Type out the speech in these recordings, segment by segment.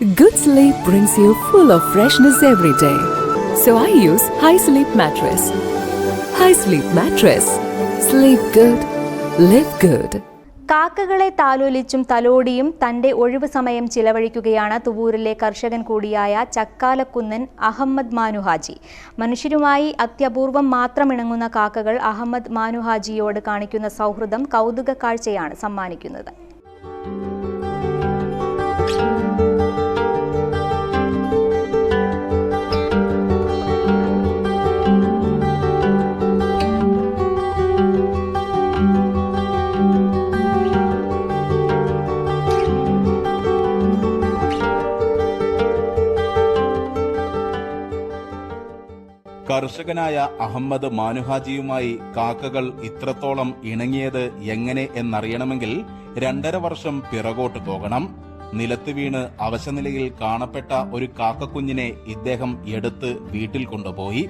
Good sleep brings you full of freshness every day. So I use High Sleep Mattress. High Sleep Mattress. Sleep good. Live good. കാക്കകളെ താലോലിച്ചും തലോടിയും തന്റെ ഒഴിവു സമയം ചിലവഴിക്കുകയാണ് തുവൂരിലെ കർഷകൻ കൂടിയായ ചക്കാലക്കുന്നൻ അഹമ്മദ് മാനുഹാജി മനുഷ്യരുമായി അത്യപൂർവം മാത്രം ഇണങ്ങുന്ന കാക്കകൾ അഹമ്മദ് മാനുഹാജിയോട് കാണിക്കുന്ന സൗഹൃദം കൗതുക കാഴ്ചയാണ് സമ്മാനിക്കുന്നത് കർഷകനായ അഹമ്മദ് മാനുഹാജിയുമായി കാക്കകൾ ഇത്രത്തോളം ഇണങ്ങിയത് എങ്ങനെ എന്നറിയണമെങ്കിൽ രണ്ടര വർഷം പിറകോട്ട് പോകണം. നിലത്ത് വീണ് അവശനിലയിൽ കാണപ്പെട്ട ഒരു കാക്കക്കുഞ്ഞിനെ ഇദ്ദേഹം എടുത്ത് വീട്ടിൽ കൊണ്ടുപോയി.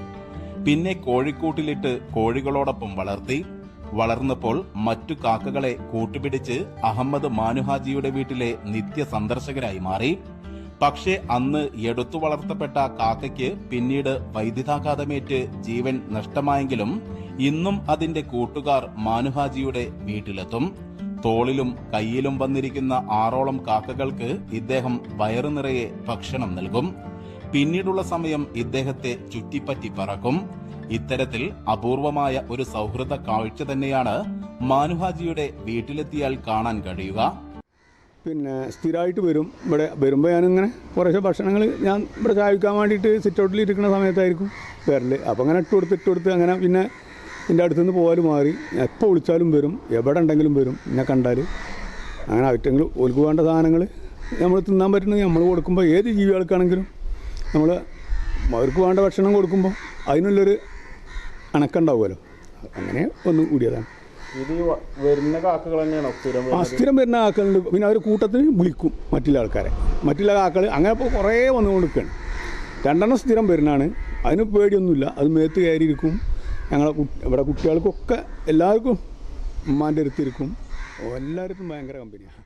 പിന്നെ കോഴിക്കൂട്ടിലിട്ട് കോഴികളോടൊപ്പം വളർത്തി. വളർന്നപ്പോൾ മറ്റു കാക്കകളെ കൂട്ടുപിടിച്ച് അഹമ്മദ് മാനുഹാജിയുടെ വീട്ടിലെ നിത്യ സന്ദർശകരായി മാറി. പക്ഷേ അന്ന് എടുത്തു വളർത്തപ്പെട്ട കാക്കയ്ക്ക് പിന്നീട് വൈദ്യുതാഘാതമേറ്റ് ജീവൻ നഷ്ടമായെങ്കിലും ഇന്നും അതിന്റെ കൂട്ടുകാർ മാനുഹാജിയുടെ വീട്ടിലെത്തും. തോളിലും കയ്യിലും വന്നിരിക്കുന്ന ആറോളം കാക്കകൾക്ക് ഇദ്ദേഹം വയറു നിറയെ ഭക്ഷണം നൽകും. പിന്നീടുള്ള സമയം ഇദ്ദേഹത്തെ ചുറ്റിപ്പറ്റി പറക്കും. ഇത്തരത്തിൽ അപൂർവമായ ഒരു സൗഹൃദ കാഴ്ച തന്നെയാണ് മാനുഹാജിയുടെ വീട്ടിലെത്തിയാൽ കാണാൻ കഴിയുക. പിന്നെ സ്ഥിരമായിട്ട് വരും. ഇവിടെ വരുമ്പോൾ ഞാനിങ്ങനെ കുറേശ്ശെ ഭക്ഷണങ്ങൾ ഞാൻ ഇവിടെ ചായക്കാൻ വേണ്ടിയിട്ട് സിറ്റ് ഔട്ടിൽ ഇരിക്കുന്ന സമയത്തായിരിക്കും വരൽ അപ്പോൾ അങ്ങനെ ഇട്ട് കൊടുത്ത് ഇട്ട് കൊടുത്ത് അങ്ങനെ പിന്നെ എന്റെ അടുത്തു നിന്ന് പോകാൻ മാറി. എപ്പോൾ വിളിച്ചാലും വരും. എവിടെ ഉണ്ടെങ്കിലും വരും. എന്നെ കണ്ടാൽ അങ്ങനെ ഐറ്റങ്ങൾ ഓൽക്ക് വേണ്ട സാധനങ്ങൾ നമ്മൾ തിന്നാൻ പറ്റുന്നത് നമ്മൾ കൊടുക്കുമ്പോൾ ഏത് ജീവികൾക്കാണെങ്കിലും നമ്മൾ അവർക്ക് വേണ്ട ഭക്ഷണം കൊടുക്കുമ്പോൾ അതിനുള്ളൊരു അണക്കുണ്ടാവുമല്ലോ. അങ്ങനെ ഒന്ന് കൂടിയതാണ്. ഇത് വ- വരുന്ന കാക്കകൾ തന്നെയാണോ? സ്ഥിരം ആ സ്ഥിരം വരുന്ന കാക്കളുണ്ട് പിന്നെ അവർ കൂട്ടത്തിൽ വിളിക്കും മറ്റുള്ള ആൾക്കാരെ. മറ്റുള്ള കാക്കൾ അങ്ങനെ ഇപ്പോൾ കുറേ വന്നുകൊണ്ട് നിൽക്കുകയാണ് രണ്ടെണ്ണം സ്ഥിരം വരുന്നതാണ്. അതിന് പേടിയൊന്നുമില്ല. അത് മേത്ത് കയറിയിരിക്കും. ഞങ്ങളെ ഇവിടെ കുട്ടികൾക്കൊക്കെ എല്ലാവർക്കും ഉമ്മാന്റെ അടുത്തിരിക്കും എല്ലാവർക്കും ഭയങ്കര കമ്പനിയാണ്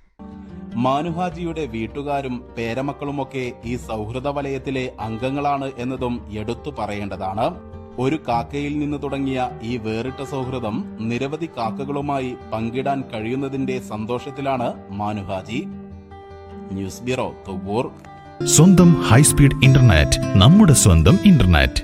മാനുഹാജിയുടെ വീട്ടുകാരും പേരമക്കളുമൊക്കെ ഈ സൗഹൃദ വലയത്തിലെ അംഗങ്ങളാണ് എന്നതും എടുത്തു പറയേണ്ടതാണ്. ഒരു കാക്കയിൽ നിന്ന് തുടങ്ങിയ ഈ വേറിട്ട സൗഹൃദം നിരവധി കാക്കകളുമായി പങ്കിടാൻ കഴിയുന്നതിന്റെ സന്തോഷത്തിലാണ് മാനുഹാജി ന്യൂസ് ബ്യൂറോ തൊവൂർ സ്വന്തം ഹൈസ്പീഡ് ഇന്റർനെറ്റ് നമ്മുടെ സ്വന്തം ഇന്റർനെറ്റ്.